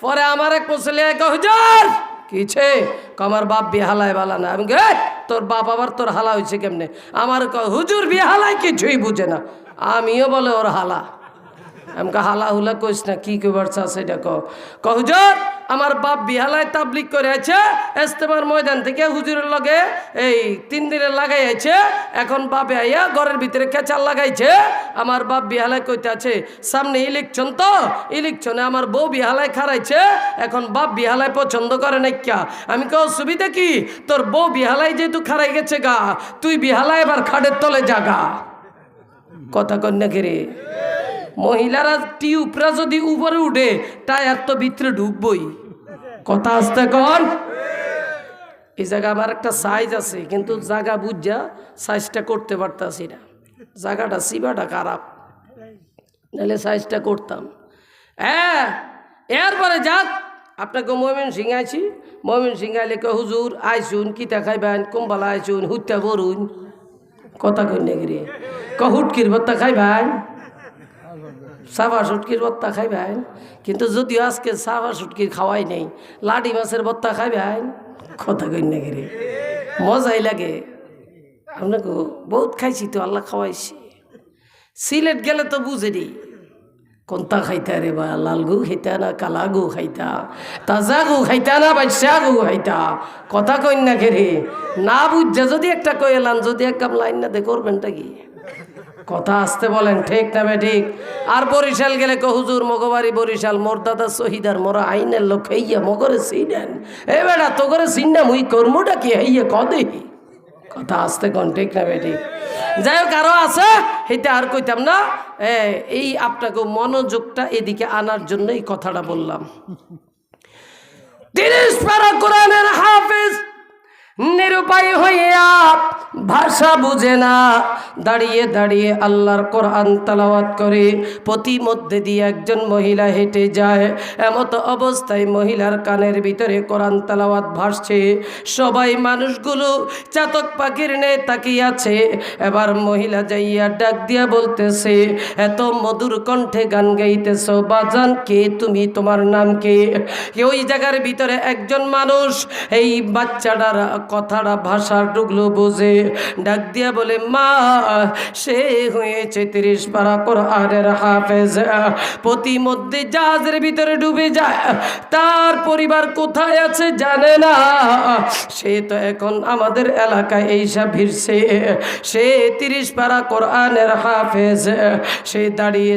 পরে আমার এক মুসলি কিছে আমার বাপ বিহালায় বালা না। আমি তোর বাপ আবার তোর হালা হয়েছে কেমনে? আমার হুজুর বিহালায় কিছুই বুঝে না। আমিও বলে, ওর হালা। আমাকে হালা হুলা কইস না, কি কইবার চা সেটা কহ ক হুজুর আমার বাপ বিহালায় তাবলিক করে আছে এস্তেমার ময়দান থেকে হুজুরের লগে এই তিন দিনের লাগাই আছে এখন বাপে আইয়া ঘরের ভিতরে কেচাল লাগাইছে। আমার বাপ বিহালায় কইতে আছে সামনে ইলেকশন তো ইলেকশনে আমার বউ বিহালায় খারাইছে এখন বাপ বিহালায় পছন্দ করে নাইকা আমি কেউ সুবিধা কি? তোর বউ বিহালায় যেহেতু খারাই গেছে গা, তুই বিহালায় এবার খাটের তলে জাগা কথা কন্যা রে? মহিলারা টিউবরা যদি উপরে উঠে, টায়ার তো ভিতরে ঢুকবই। কথা আসতে কর। এই জায়গা আমার একটা সাইজ আছে, কিন্তু জায়গা বুঝা সাইজটা করতে পারতাছি না। জায়গাটা সিবাটা খারাপ। নাহলে সাইজটা করতাম। হ্যাঁ এরপরে যাক। আপনাকে মমিন সিং আইছি। মমিন সিং আইলে কে হুজুর, আইসুন, কিতা খাইবেন? কুম্বালা আইসুন হুত্যা বরুন কথা কন্যা গিরে ক হুটকির ভত্তা খাইবেন? সাবা সুটকির ভত্তা খাইবেন কিন্তু যদিও আজকে সাবা সুটকির খাওয়াই নেই, লাডি মাছের ভত্তা খাইবেন কথা কই না গেরে মজাই লাগে। আপনাকে বহুত খাইছি তো, আল্লাহ খাওয়াইছি। সিলেট গেলে তো বুঝেনি। কোনটা খাইতা রে বা লাল গু খাইতা না কালা গু খাইতা? তাজা গু খাইতা না বাচ্চা গু খাইতা? কথা না খেরে না বুঝছে যদি একটা এলাম যদি এক কাপ লাইন না দে, করবেনটা কি? কথা আসতে বলেন, ঠিক না ঠিক? আর বরিশাল গেলে কো, হুজুর মগবাড়ি বরিশাল মোর দাদা শহীদার মোরা আইনের লোক, হইয়া মগরে সিনেন। এ বেড়া তো করে সিন্না মুই কর্মটা কি? হইয়া কদে কথা আসতে কোন, ঠিক না ঠিক? যাই হোক আরও আছে? সেইটা আর কইতাম না। এই আপনাকে মনোযোগটা এদিকে আনার জন্য এই কথাটা বললাম। তিরিশ পারা কোরআনের হাফিজ, নিরুপায় হইয়া ভাষা বুঝে না। দাঁড়িয়ে দাঁড়িয়ে আল্লাহর কোরআন তালাওয়াত করে প্রতি মধ্যে দিয়ে একজন মহিলা হেঁটে যায়। এমতো অবস্থায় মহিলার কানের ভিতরে কোরআন তালাওয়াত ভাসছে। সবাই মানুষগুলো চাতক পাখির নে তাকিয়ে আছে। এবার মহিলা যাইয়া ডাক দিয়া বলতেছে, এত মধুর কণ্ঠে গান গাইতেছ, বাজান কে তুমি, তোমার নাম কে? ওই জায়গার ভিতরে একজন মানুষ, এই বাচ্চাটার কথাটা, ভাষার টুকলো বোঝে। ডাক দিয়া বলে, মা, সে হয়েছে তিরিশ পারা কোরআনের হাফেজ। প্রতি মধ্যে জাহাজের ভিতরে ডুবে যায়। তার পরিবার কোথায় আছে জানে না। সে তো এখন আমাদের এলাকায় এইসব ভিড়ছে। সে তিরিশ পারা কোরআনের হাফেজ। সে দাঁড়িয়ে